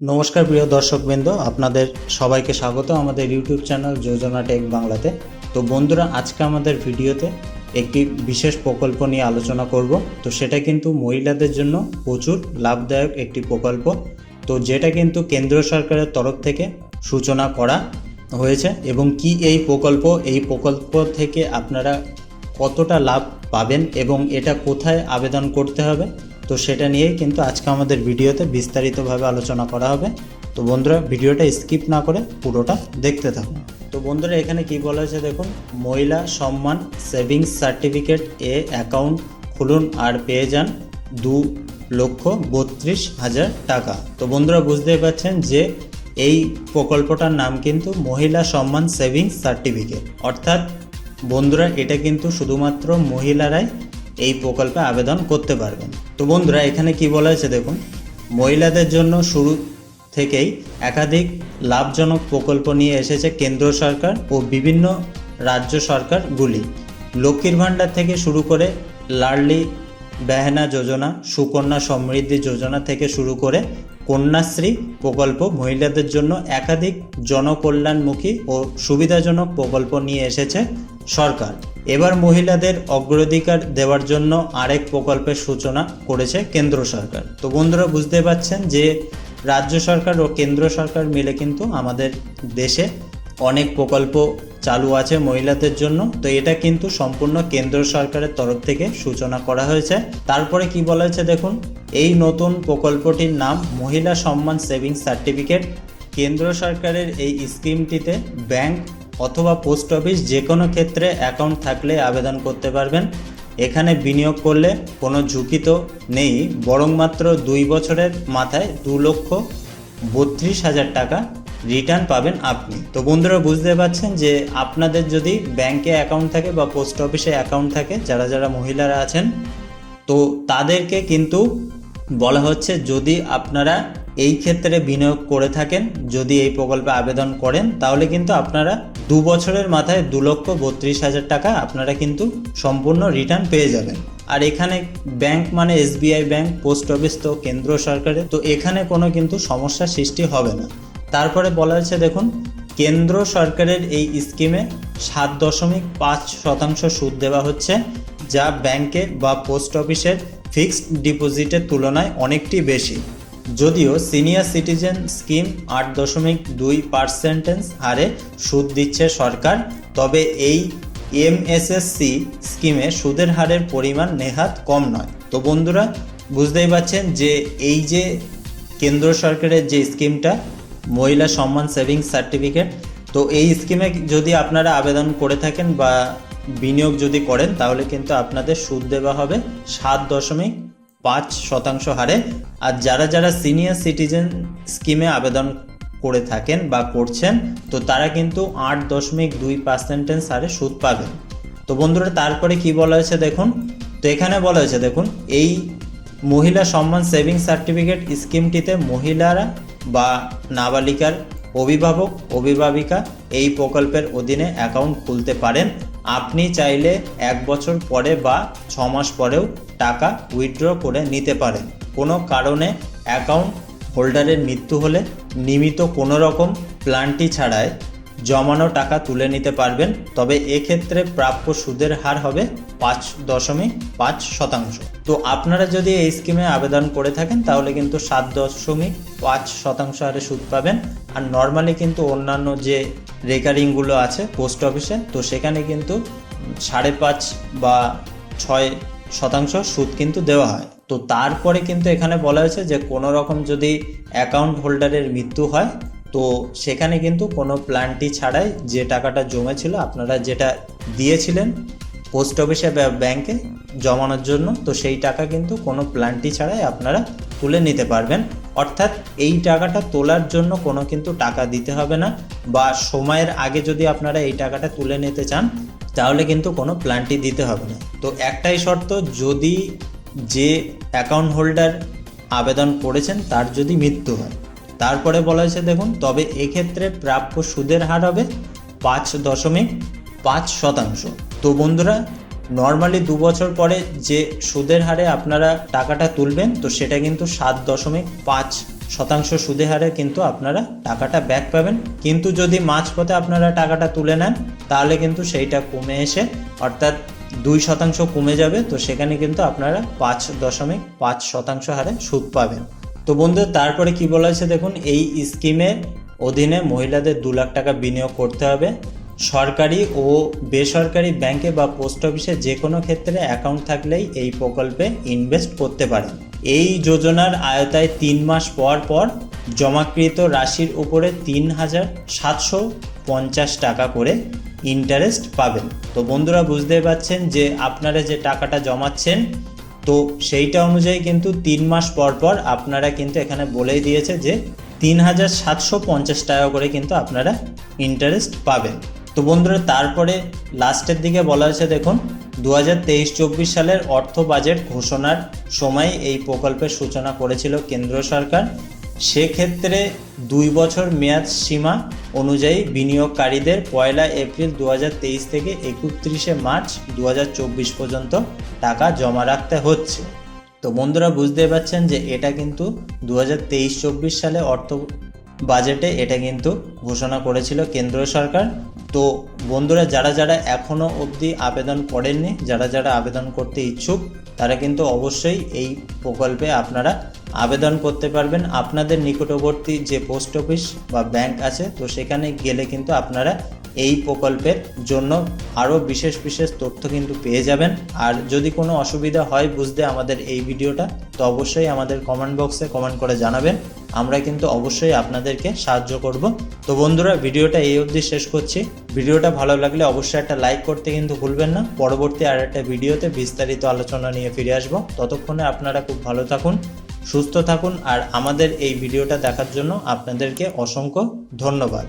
নমস্কার, প্রিয় দর্শকবৃন্দ। আপনাদের সবাইকে স্বাগত আমাদের ইউটিউব চ্যানেল যোজনা টেক বাংলাতে। তো বন্ধুরা, আজকে আমাদের ভিডিওতে একটি বিশেষ প্রকল্প নিয়ে আলোচনা করব। তো সেটা কিন্তু মহিলাদের জন্য প্রচুর লাভদায়ক একটি প্রকল্প। তো যেটা কিন্তু কেন্দ্র সরকারের তরফ থেকে সূচনা করা হয়েছে এবং কি এই প্রকল্প এই প্রকল্প থেকে আপনারা কতটা লাভ পাবেন এবং এটা কোথায় আবেদন করতে হবে তো সেটা নিয়েই কিন্তু আজকে আমাদের ভিডিওতে বিস্তারিতভাবে আলোচনা করা হবে। তো বন্ধুরা, ভিডিওটা স্কিপ না করে পুরোটা দেখতে থাকুন। তো বন্ধুরা, এখানে কি বলা হয়েছে দেখুন, মহিলা সম্মান সেভিংস সার্টিফিকেট এ অ্যাকাউন্ট খুলুন আর পেয়ে যান দু লক্ষ বত্রিশ হাজার টাকা। তো বন্ধুরা, বুঝতেই পারছেন যে এই প্রকল্পটার নাম কিন্তু মহিলা সম্মান সেভিংস সার্টিফিকেট। অর্থাৎ বন্ধুরা, এটা কিন্তু শুধুমাত্র মহিলারাই এই প্রকল্পে আবেদন করতে পারবেন। তো বন্ধুরা, এখানে কি বলা হয়েছে দেখুন, মহিলাদের জন্য শুরু থেকেই একাধিক লাভজনক প্রকল্প নিয়ে এসেছে কেন্দ্র সরকার ও বিভিন্ন রাজ্য সরকারগুলি। লক্ষ্মীর ভাণ্ডার থেকে শুরু করে লাডলি বেহেনা যোজনা, সুকন্যা সমৃদ্ধি যোজনা থেকে শুরু করে কন্যাশ্রী প্রকল্প মহিলাদের জন্য একাধিক জনকল্যাণমুখী ও সুবিধাজনক প্রকল্প নিয়ে এসেছে সরকার। এবার মহিলাদের অগ্রাধিকার দেওয়ার জন্য আরেক প্রকল্পের সূচনা করেছে কেন্দ্র সরকার। তো বন্ধুরা, বুঝতে পারছেন যে রাজ্য সরকার ও কেন্দ্র সরকার মিলে কিন্তু আমাদের দেশে অনেক প্রকল্প চালু আছে মহিলাদের জন্য। তো এটা কিন্তু সম্পূর্ণ কেন্দ্র সরকারের তরফ থেকে সূচনা করা হয়েছে। তারপরে কি বলা হয়েছে দেখুন, এই নতুন প্রকল্পটির নাম মহিলা সম্মান সেভিংস সার্টিফিকেট। কেন্দ্র সরকারের এই স্কিমটিতে ব্যাংক অথবা পোস্ট অফিস যে কোনো ক্ষেত্রে অ্যাকাউন্ট থাকলে আবেদন করতে পারবেন। এখানে বিনিয়োগ করলে কোনো ঝুঁকি তো নেই, বরং মাত্র দুই বছরের মাথায় দু লক্ষ বত্রিশ হাজার টাকা রিটার্ন পাবেন আপনি। তো বন্ধুরা, বুঝতে পারছেন যে আপনাদের যদি ব্যাংকে অ্যাকাউন্ট থাকে বা পোস্ট অফিসে অ্যাকাউন্ট থাকে, যারা যারা মহিলারা আছেন, তো তাদেরকে কিন্তু বলা হচ্ছে যদি আপনারা এই ক্ষেত্রে বিনিয়োগ করে থাকেন, যদি এই প্রকল্পে আবেদন করেন, তাহলে কিন্তু আপনারা দু বছরের মাথায় দু লক্ষ বত্রিশ হাজার টাকা আপনারা কিন্তু সম্পূর্ণ রিটার্ন পেয়ে যাবেন। আর এখানে ব্যাংক মানে এসবিআই ব্যাংক পোস্ট অফিস তো কেন্দ্র সরকারের, তো এখানে কোনো কিন্তু সমস্যা সৃষ্টি হবে না। তারপরে বলা হচ্ছে, দেখুন, কেন্দ্র সরকারের এই স্কিমে সাত দশমিক পাঁচ শতাংশ সুদ দেওয়া হচ্ছে, যা ব্যাংকে বা পোস্ট অফিসের ফিক্সড ডিপোজিটের তুলনায় অনেকটি বেশি। যদিও সিনিয়র সিটিজেন স্কিম আট দশমিক দুই পার্সেন্টেজ হারে সুদ দিচ্ছে সরকার, তবে এই এমএসএসসি স্কিমে সুদের হারের পরিমাণ নেহাত কম নয়। তো বন্ধুরা, বুঝতেই পারছেন যে এই যে কেন্দ্র সরকারের যে স্কিমটা, মহিলা সম্মান সেভিংস সার্টিফিকেট, তো এই স্কিমে যদি আপনারা আবেদন করে থাকেন বা বিনিয়োগ যদি করেন, তাহলে কিন্তু আপনাদের সুদ দেওয়া হবে সাত দশমিক পাঁচ শতাংশ হারে। আর যারা যারা সিনিয়র সিটিজেন স্কিমে আবেদন করে থাকেন বা করছেন, তো তারা কিন্তু আট দশমিক দুই পার্সেন্টেজ হারে সুদ পাবেন। তো বন্ধুরা, তারপরে কি বলা হয়েছে দেখুন? তো এখানে বলা হয়েছে দেখুন, এই মহিলা সম্মান সেভিং সার্টিফিকেট স্কিমটিতে মহিলারা বা নাবালিকার অভিভাবক, অভিভাবিকা এই প্রকল্পের অধীনে অ্যাকাউন্ট খুলতে পারেন। আপনি চাইলে এক বছর পরে বা ছ মাস পরেও টাকা উইথড্র করে নিতে পারেন। কোনো কারণে অ্যাকাউন্ট হোল্ডারের মৃত্যু হলে নিমিত কোনো রকম প্ল্যানটি ছাড়াই জমানো টাকা তুলে নিতে পারবেন, তবে এক্ষেত্রে প্রাপ্য সুদের হার হবে পাঁচ দশমিক পাঁচ শতাংশ। তো আপনারা যদি এই স্কিমে আবেদন করে থাকেন, তাহলে কিন্তু সাত দশমিক পাঁচ শতাংশ হারে সুদ পাবেন। আর নর্মালি কিন্তু অন্যান্য যে রেকারিংগুলো আছে পোস্ট অফিসে, তো সেখানে কিন্তু সাড়ে পাঁচ বা ছয় শতাংশ সুদ কিন্তু দেওয়া হয়। তো তারপরে কিন্তু এখানে বলা হয়েছে যে কোনো রকম যদি অ্যাকাউন্ট হোল্ডারের মৃত্যু হয় তো সেখানে কিন্তু কোনো প্ল্যানটি ছাড়াই যে টাকাটা জমেছিল আপনারা যেটা দিয়েছিলেন পোস্ট অফিসে ব্যাংকে জমানোর জন্য, তো সেই টাকা কিন্তু কোনো প্ল্যানটি ছাড়াই আপনারা তুলে নিতে পারবেন। অর্থাৎ এই টাকাটা তোলার জন্য কোনো কিন্তু টাকা দিতে হবে না বা সময়ের আগে যদি আপনারা এই টাকাটা তুলে নিতে চান, তাহলে কিন্তু কোনো প্ল্যানটি দিতে হবে না। তো একটাই শর্ত, যদি যে অ্যাকাউন্ট হোল্ডার আবেদন করেছেন তার যদি মৃত্যু হয়। তারপরে বলা হয়েছে, দেখুন, তবে এক্ষেত্রে প্রাপ্য সুদের হার হবে পাঁচ দশমিক পাঁচ শতাংশ। তো বন্ধুরা নর্মালি দু বছর পরে যে সুদের হারে আপনারা টাকাটা তুলবেন, তো সেটা কিন্তু সাত দশমিক পাঁচ শতাংশ সুদে হারে কিন্তু আপনারা টাকাটা ব্যাক পাবেন। কিন্তু যদি মাঝপথে আপনারা টাকাটা তুলে নেন, তাহলে কিন্তু সেইটা কমে এসে, অর্থাৎ দুই শতাংশ কমে যাবে, তো সেখানে কিন্তু আপনারা পাঁচ দশমিক পাঁচ শতাংশ হারে সুদ পাবেন। তো বন্ধু, তারপরে কি বলা হয়েছে দেখুন, এই স্কিমের অধীনে মহিলাদের দু লাখ টাকা বিনিয়োগ করতে হবে। সরকারি ও বেসরকারি ব্যাংকে বা পোস্ট অফিসে যে কোনো ক্ষেত্রে অ্যাকাউন্ট থাকলেই এই প্রকল্পে ইনভেস্ট করতে পারেন। এই যোজনার আয়তায় তিন মাস পর পর জমাকৃত রাশির উপরে তিন হাজার সাতশো পঞ্চাশ টাকা করে ইন্টারেস্ট পাবেন। তো বন্ধুরা, বুঝতেই পারছেন যে আপনারা যে টাকাটা জমাচ্ছেন তো সেইটা অনুযায়ী কিন্তু তিন মাস পর পর আপনারা কিন্তু এখানে বলেই দিয়েছে যে তিন হাজার সাতশো পঞ্চাশ টাকা করে কিন্তু আপনারা ইন্টারেস্ট পাবেন। তো বন্ধুরা, তারপরে লাস্টের দিকে বলা হয়েছে, দেখুন দু হাজার তেইশ চব্বিশ সালের অর্থ বাজেট ঘোষণার সময় এই প্রকল্পের সূচনা করেছিল কেন্দ্র সরকার। সেক্ষেত্রে দুই বছর মেয়াদ সীমা অনুযায়ী বিনিয়োগকারীদের পয়লা এপ্রিল দু হাজার তেইশ থেকে একত্রিশে মার্চ দু হাজার চব্বিশ পর্যন্ত টাকা জমা রাখতে হচ্ছে। তো বন্ধুরা বুঝতে পারছেন যে এটা কিন্তু দু হাজার সালে অর্থ বাজেটে এটা কিন্তু ঘোষণা করেছিল কেন্দ্র সরকার। তো বন্ধুরা যারা যারা এখনও অবধি আবেদন করেননি, যারা যারা আবেদন করতে ইচ্ছুক, তারা কিন্তু অবশ্যই এই প্রকল্পে আপনারা আবেদন করতে পারবেন আপনাদের নিকটবর্তী যে পোস্ট অফিস বা ব্যাংক আছে, তো সেখানে গেলে কিন্তু আপনারা এই প্রকল্পের জন্য আরও বিশেষ বিশেষ তথ্য কিন্তু পেয়ে যাবেন। আর যদি কোনো অসুবিধা হয় বুঝতে আমাদের এই ভিডিওটা, তো অবশ্যই আমাদের কমেন্ট বক্সে কমেন্ট করে জানাবেন। আমরা কিন্তু অবশ্যই আপনাদেরকে সাহায্য করব। তো বন্ধুরা, ভিডিওটা এই অবধি শেষ করছি। ভিডিওটা ভালো লাগলে অবশ্যই একটা লাইক করতে কিন্তু ভুলবেন না। পরবর্তী আর একটা ভিডিওতে বিস্তারিত আলোচনা নিয়ে ফিরে আসব। ততক্ষণে আপনারা খুব ভালো থাকুন। সুস্থ থাকুন আর আমাদের এই ভিডিওটা দেখার জন্য আপনাদেরকে অসংখ্য ধন্যবাদ।